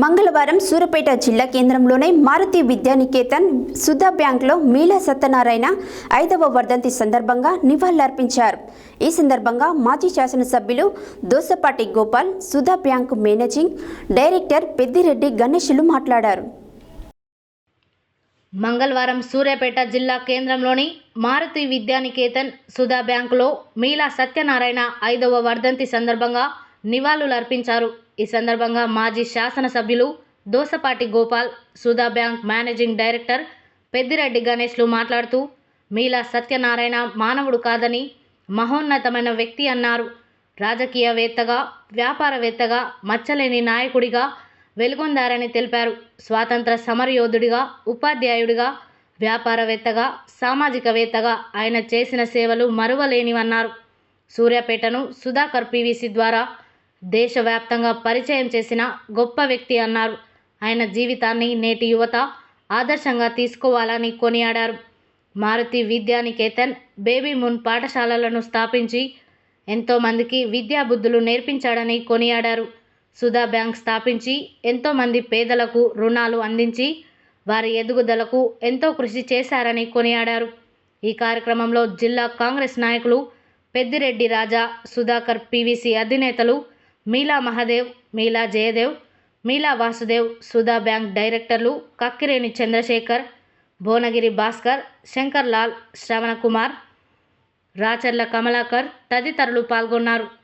మంగళవారం సూరపేట జిల్లా కేంద్రంలోని మారుతి విద్యానికేతన్ సుధా బ్యాంక్లో మీలా సత్యనారాయణ ఐదవ వర్ధంతి సందర్భంగా నివాళులర్పించారు. ఈ సందర్భంగా మాజీ శాసనసభ్యులు Dosapati Gopal Sudha bank managing director Peddireddy Ganeshulu మాట్లాడారు. మంగళవారం సూర్యాపేట జిల్లా కేంద్రంలోని మారుతి విద్యానికేతన్ సుధా బ్యాంకులో మీలా సత్యనారాయణ ఐదవ వర్ధంతి సందర్భంగా నివాళులు అర్పించారు ఈ సందర్భంగా మాజీ శాసనసభ్యులు Dosapati Gopal Sudha bank managing director Peddireddy Ganeshulu మాట్లాడుతూ మీలా సత్యనారాయణ మానవుడు కాదని మహోన్నతమైన వ్యక్తి అన్నారు. రాజకీయవేత్తగా వ్యాపారవేత్తగా మచ్చలేని నాయకుడిగా వెలుగొందారని తెలిపారు. స్వాతంత్ర సమరయోధుడిగా ఉపాధ్యాయుడిగా వ్యాపారవేత్తగా సామాజికవేత్తగా ఆయన చేసిన సేవలు మరువలేనివన్నారు. సూర్యాపేటను సుధాకర్ పీవీసీ ద్వారా దేశవ్యాప్తంగా పరిచయం చేసిన గొప్ప వ్యక్తి అన్నారు. ఆయన జీవితాన్ని నేటి యువత ఆదర్శంగా తీసుకోవాలని కొనియాడారు. మారుతి విద్యానికేతన్ బేబీ మున్ పాఠశాలలను స్థాపించి ఎంతోమందికి విద్యాబుద్ధులు నేర్పించాడని కొనియాడారు. సుధా బ్యాంక్ స్థాపించి ఎంతోమంది పేదలకు రుణాలు అందించి వారి ఎదుగుదలకు ఎంతో కృషి చేశారని కొనియాడారు. ఈ కార్యక్రమంలో జిల్లా కాంగ్రెస్ నాయకులు పెద్దిరెడ్డి రాజా సుధాకర్ పీవీసీ అధినేతలు మీలా మహాదేవ్ మీలా జయదేవ్ మీలా వాసుదేవ్ సుధా బ్యాంక్ డైరెక్టర్లు కక్కిరేని చంద్రశేఖర్ భువనగిరి భాస్కర్ శంకర్ లాల్ శ్రవణకుమార్ రాచర్ల కమలాకర్ తదితరులు పాల్గొన్నారు.